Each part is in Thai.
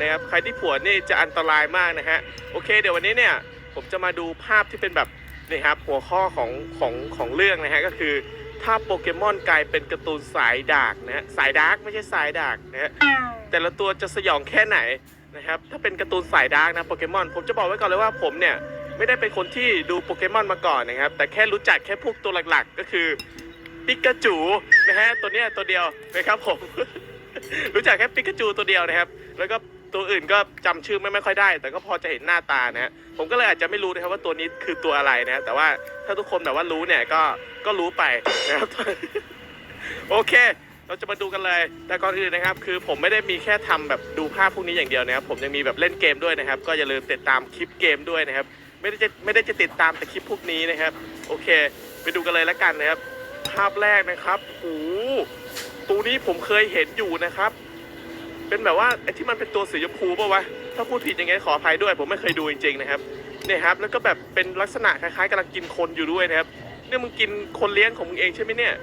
นะครับ ใครที่ผวนนี่จะอันตรายมากนะฮะ โอเค เดี๋ยววันนี้เนี่ย ผมจะมาดูภาพที่เป็นแบบนี่ครับหัวข้อของของของเรื่องนะฮะก็คือถ้าโปเกมอนกลายเป็นการ์ตูนสายดาร์กนะฮะสายดาร์กไม่ใช่สายดาร์กนะฮะแต่ละตัวจะสยองแค่ไหนนะครับถ้าเป็นการ์ตูนสายดาร์กนะโปเกมอนผมจะบอกไว้ก่อนเลยว่าผมเนี่ยไม่ได้เป็นคนที่ดูโปเกมอนมาก่อนนะครับ แต่แค่รู้จักแค่พวกตัวหลักๆ ก็คือปิกาจูนะฮะตัวเนี้ยตัวเดียวนะครับผม รู้จักแค่ปิกาจูตัวเดียวนะครับ แล้วก็ ตัวอื่นก็จำชื่อไม่ไม่ค่อยได้ แต่ก็พอจะเห็นหน้าตานะฮะผมก็เลยอาจจะไม่รู้นะครับว่าตัวนี้คือตัวอะไรนะ แต่ว่าถ้าทุกคนแบบว่ารู้เนี่ยก็ก็รู้ไปนะครับโอเค เราจะมาดูกันเลย แต่ก่อนอื่นนะครับ คือผมไม่ได้มีแค่ทำแบบดูภาพพวกนี้อย่างเดียวนะครับ ผมยังมีแบบเล่นเกมด้วยนะครับ ก็อย่าลืมติดตามคลิปเกมด้วยนะครับ ไม่ได้จะไม่ได้จะติดตามแต่คลิปพวกนี้นะครับ โอเค ไปดูกันเลยแล้วกันนะครับ ภาพแรกนะครับโอ้ตัวนี้ผมเคยเห็นอยู่นะครับ เป็นแบบว่าไอ้ที่มันเป็นตัวสีชมพูป่าวะถ้าพูดผิดยังไงขออภัยด้วย ผมไม่เคยดูจริงๆนะครับเนี่ยครับแล้วก็แบบเป็นลักษณะคล้ายๆกำลังกินคนอยู่ด้วยนะครับเนี่ยมึงกินคนเลี้ยงของมึงเองใช่ไหมเนี่ย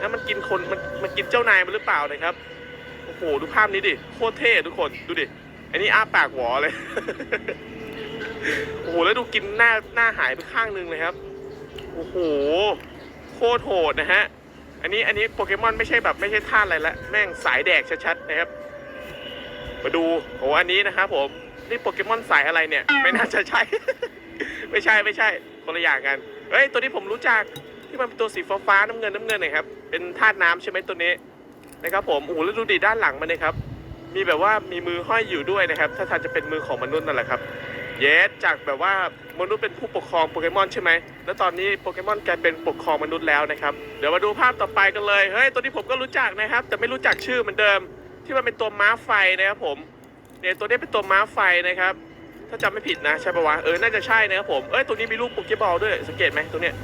นะมันกินคนมันมันกินเจ้านายมันหรือเปล่านะครับโอ้โหดูภาพนี้ดิโคตรเท่ทุกคนดูดิอันนี้อ้าปากหวอเลยโอ้โหแล้วดูกินหน้าหน้าหายไปข้างนึงเลยครับโอ้โหโคตรโหดนะฮะอันนี้อันนี้โปเกมอนไม่ใช่แบบไม่ใช่ท่าอะไรละแม่งสายแดกชัดๆนะครับ มาดูโอ้อันนี้นะครับผม นี่โปเกมอนสายอะไรเนี่ย ไม่น่าจะใช่ ไม่ใช่ไม่ใช่คนละอย่างกัน เฮ้ย ตัวนี้ผมรู้จักที่มันเป็นตัวสีฟ้าฟ้าน้ำเงินน้ำเงินนะครับ เป็นธาตุน้ำใช่ไหมตัวนี้นะครับผมโอ้โหแล้วดูดิด้านหลังมันเลยครับ มีแบบว่ามีมือห้อยอยู่ด้วยนะครับ ถ้าทางจะเป็นมือของมนุษย์นั่นแหละครับ เยสจากแบบว่ามนุษย์เป็นผู้ปกครองโปเกมอนใช่ไหม แล้วตอนนี้โปเกมอนกลายเป็นปกครองมนุษย์แล้วนะครับ เดี๋ยวมาดูภาพต่อไปกันเลย เฮ้ย ตัวนี้ผมก็รู้จักนะครับ แต่ไม่รู้จักชื่อเหมือนเดิม ที่มันเป็นตัวม้าไฟนะครับผมเนี่ยตัวนี้เป็นตัวม้าไฟนะครับ ถ้าจำไม่ผิดนะใช่ปะวะเออน่าจะใช่นะครับผมเอ้ยตัวนี้มีลูกโปเกบอลด้วยสังเกตไหมตัวเนี้ย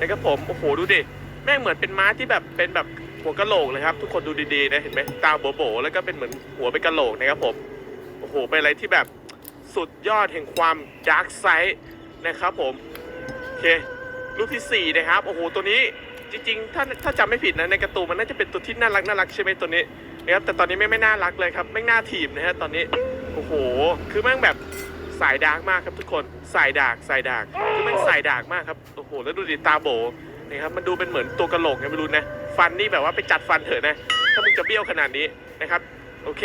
นะครับผมโอ้โหดูดิแม่งเหมือนเป็นม้าที่แบบเป็นแบบหัวกะโหลกเลยครับ ทุกคนดูดีๆนะเห็นไหมตาโบ๋ๆแล้วก็เป็นเหมือนหัวเป็นกะโหลกนะครับผมโอ้โหเป็นอะไรที่แบบสุดยอดแห่งความดาร์กไซด์นะครับผมโอเครูปที่สี่นะครับ โอ้โห ตัวนี้จริงๆ ถ้าถ้าจำไม่ผิดนะ ในการ์ตูนมันน่าจะเป็นตัวที่น่ารักน่ารักใช่ไหมตัวนี้ นะครับแต่ตอนนี้ไม่ไม่น่ารักเลยครับไม่น่าถีบนะฮะตอนนี้โอ้โห คือแม่งแบบสายดาร์กมากครับทุกคนสายดาร์กสายดาร์กคือแม่งสายดาร์กมากครับโอ้โหแล้วดูดิตาโบนะครับมันดูเป็นเหมือนตัวกระโหลกไงไม่รู้นะฟันนี่แบบว่าไปจัดฟันเถอะนะถ้ามึงจะเบี้ยวขนาดนี้นะครับโอเค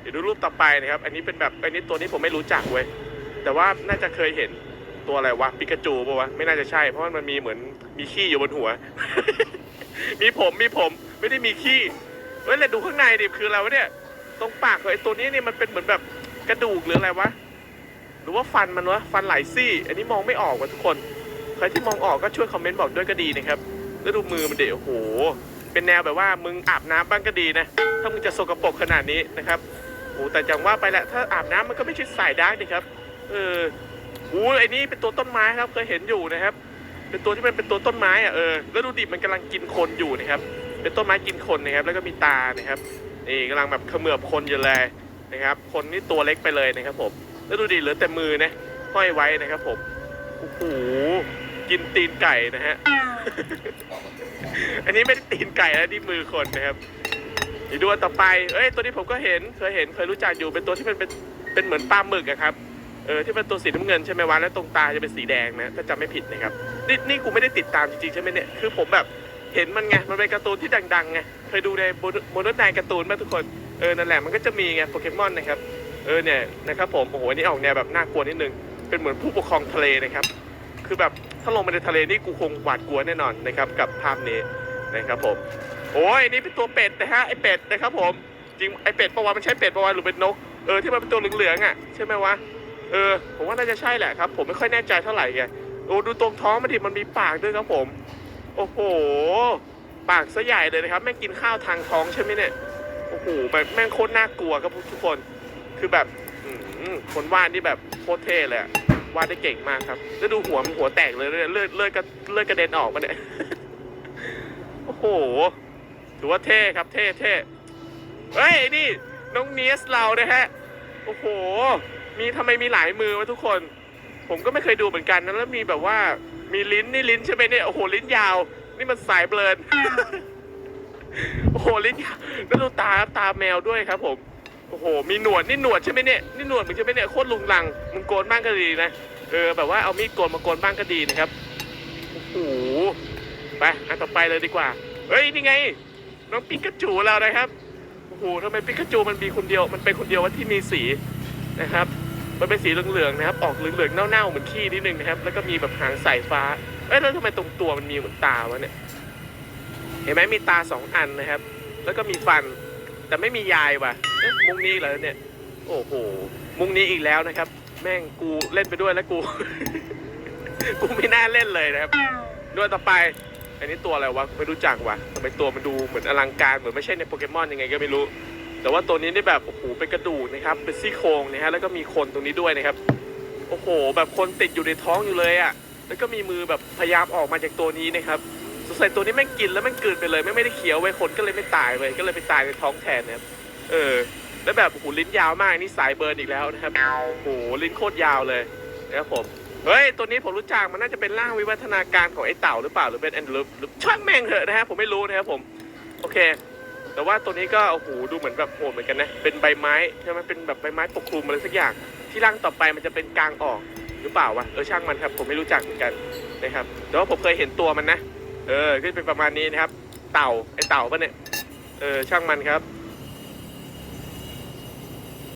เดี๋ยวดูรูปต่อไปนะครับ อันนี้เป็นแบบอันนี้ตัวนี้ผมไม่รู้จักเว้ยแต่ว่าน่าจะเคยเห็นตัวอะไรวะปิกาจูปะวะไม่น่าจะใช่ เพราะว่ามันมีเหมือนมีขี้อยู่บนหัว มีผมมีผมไม่ได้มีขี้ เฮ้ยแล้วดูข้างในดิคืออะไรวะเนี่ย ตรงปากของไอ้ตัวนี้เนี่ยมันเป็นเหมือนแบบกระดูกหรืออะไรวะ หรือว่าฟันมันวะ ฟันหลายซี่ อันนี้มองไม่ออกว่ะทุกคน ใครที่มองออกก็ช่วยคอมเมนต์บอกด้วยก็ดีนะครับ แล้วดูมือมันเดี๋ยวโอ้โหเป็นแนวแบบว่ามึงอาบน้ำบ้างก็ดีนะ ถ้ามึงจะสกปรกขนาดนี้นะครับโอ้แต่จังว่าไปแหละ ถ้าอาบน้ำมันก็ไม่ใช่สายดาร์กนี่ครับ เออโอ้ไอ้นี่เป็นตัวต้นไม้ครับ เคยเห็นอยู่นะครับ เป็นตัวที่มันเป็นตัวต้นไม้อะเออ แล้วดูดิมันกำลังกินคนอยู่นะครับ เป็นต้นไม้กินคนนะครับ แล้วก็มีตานะครับนี่กำลังแบบเขมือบคนอยู่เลยนะครับ คนนี่ตัวเล็กไปเลยนะครับผมแล้วดูดิเหลือแต่มือนะห้อยไว้นะครับผมโอ้โหกินตีนไก่นะฮะอันนี้ไม่ได้ตีนไก่แล้วนี่มือคนนะครับเดี๋ยวดูอันต่อไปเอ้ยตัวนี้ผมก็เห็นเคยเห็นเคยรู้จักอยู่เป็นตัวที่มันเป็นเป็นเหมือนปลาหมึกอะครับเออที่เป็นตัวสีน้ำเงินใช่ไหมวะแล้วตรงตาจะเป็นสีแดงนะถ้าจำไม่ผิดนะครับนี่นี่กูไม่ได้ติดตามจริงๆใช่ไหมเนี่ยคือผมแบบ เห็นมันไง มันเป็นการ์ตูนที่ดังๆไง เคยดูในโมโนไนการ์ตูนไหมทุกคน เออ นั่นแหละ มันก็จะมีไงโปเกมอนนะครับ เออเนี่ยนะครับผม โอ้โหนี่ออกแนวแบบน่ากลัวนิดนึง เป็นเหมือนผู้ปกครองทะเลนะครับ คือแบบถ้าลงไปในทะเลนี่กูคงหวาดกลัวแน่นอนนะครับกับภาพนี้นะครับผม โอ้ยนี่เป็นตัวเป็ดนะฮะไอเป็ดนะครับผม จริงไอเป็ดประวะมันใช่เป็ดประวะหรือเป็นนก เออที่มันเป็นตัวเหลืองๆอะใช่ไหมวะ เออผมว่าน่าจะใช่แหละครับ ผมไม่ค่อยแน่ใจเท่าไหร่ไง โอ้ดูตรงท้องมันดิมันมีปากด้วยครับผม โอ้โห ปากซะใหญ่เลยนะครับ แม่งกินข้าวทางท้องใช่ไหมเนี่ย โอ้โหแบบแม่งโคตรน่ากลัวครับทุกคน คือแบบคนวาดนี่แบบโคตรเท่เลยอะวาดได้เก่งมากครับ แล้วดูหัวมันหัวแตกเลยเลือดเลือดเลือดกระเลือดกระเด็นออกมาเนี่ย โอ้โห ถือว่าเท่ครับ เท่เท่เฮ้ยนี่น้องเนียสเรานะฮะ โอ้โห มีทำไมมีหลายมือวะทุกคน ผมก็ไม่เคยดูเหมือนกันนะแล้วมีแบบว่า มีลิ้นนี่ลิ้นใช่ไหมเนี่ยโอ้โหลิ้นยาว นี่มันสายเบลนโอ้โหลิ้นยาวแล้วดูตาตาแมวด้วยครับ ผมโอ้โหมีหนวดนี่หนวดใช่ไหมเนี่ยนี่หนวดมึงใช่ไหมเนี่ยโคตรลุงลังมึงโกนบ้างก็ดีนะเออแบบว่าเอามีดโกนมาโกนบ้างก็ดีนะครับโอ้โหไปอันต่อไปเลยดีกว่าเฮ้ยนี่ไง น้องปิกาจูเรานะครับโอ้โหทำไมปิกาจูมันมีคนเดียวมันเป็นคนเดียวว่าที่มีสีนะครับ มันเป็นสีเหลืองๆนะครับ ออกเหลืองๆเน่าๆเหมือนขี้นิดนึงนะครับ แล้วก็มีแบบหางสายฟ้า เอ้ยแล้วทำไมตรงตัวมันมีเหมือนตาวะเนี่ย เห็นไหมมีตาสองอันนะครับ แล้วก็มีฟัน แต่ไม่มียายว่ะเอ๊ะมุงนี้เหรอเนี่ย โอ้โห มุงนี้อีกแล้วนะครับ แม่งกูเล่นไปด้วยแล้วกู กูไม่น่าเล่นเลยนะครับ ด้วยต่อไป อันนี้ตัวอะไรวะไม่รู้จักว่ะทำไมตัวมันดูเหมือนอลังการเหมือนไม่ใช่ในโปเกมอนยังไงก็ไม่รู้ แต่ว่าตัวนี้นี่แบบโอ้โหเป็นกระดูกนะครับเป็นซี่โครงนะฮะแล้วก็มีคนตรงนี้ด้วยนะครับ โอ้โห แบบคนติดอยู่ในท้องอยู่เลยอะ่ะแล้วก็มีมือแบบพยายามออกมาจากตัวนี้นะครับสงสัยตัวนี้แม่งกินแล้วแม่งกลืนไปเลยไม่ไม่ได้เคี้ยวไว้คนก็เลยไม่ตายเลยก็เลยไปตายในท้องแทนนะครับเออแล้วแบบโอ้โหลิ้นยาวมากนี่สายเบิร์นอีกแล้วนะครับโอ้โหลิ้นโคตรยาวเลยนะครับผมเฮ้ย ตัวนี้ผมรู้จักมันน่าจะเป็นร่างวิวัฒนาการของไอ้เต่าหรือเปล่าหรือเป็นแอนด์ลูปหรือช่างแม่งเถอะนะฮะผมไม่รู้นะครับผม โอเค แต่ว่าตัวนี้ก็โอ้โหดูเหมือนแบบโหดเหมือนกันนะ เป็นใบไม้ใช่ไหมเป็นแบบใบไม้ปกคลุมอะไรสักอย่าง ที่ร่างต่อไปมันจะเป็นกลางออกหรือเปล่าวะ เออช่างมันครับ ผมไม่รู้จักเหมือนกันนะครับ แต่ว่าผมเคยเห็นตัวมันนะ เออก็จะเป็นประมาณนี้นะครับ เต่าไอ้เต่าปะเนี่ย เออช่างมันครับ